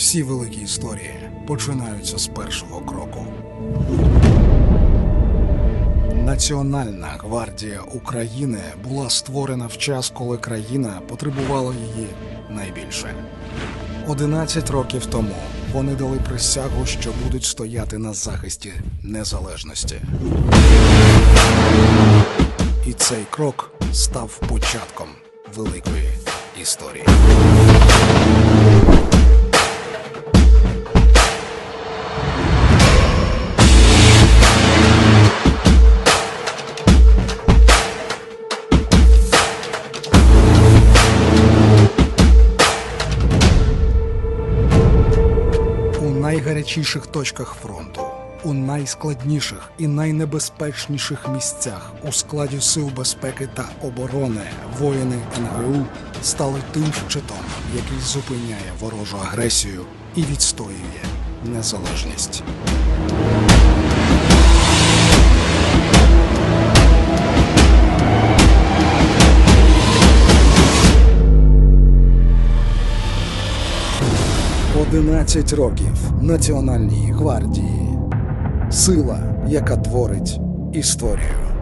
Всі великі історії починаються з першого кроку. Національна гвардія України була створена в час, коли країна потребувала її найбільше. 11 років тому вони дали присягу, що будуть стояти на захисті незалежності. І цей крок став початком великої історії. Найгарячіших точках фронту, у найскладніших і найнебезпечніших місцях у складі сил безпеки та оборони воїни НГУ стали тим щитом, який зупиняє ворожу агресію і відстоює незалежність. Одинадцять років Національній гвардії. Сила, яка творить історію.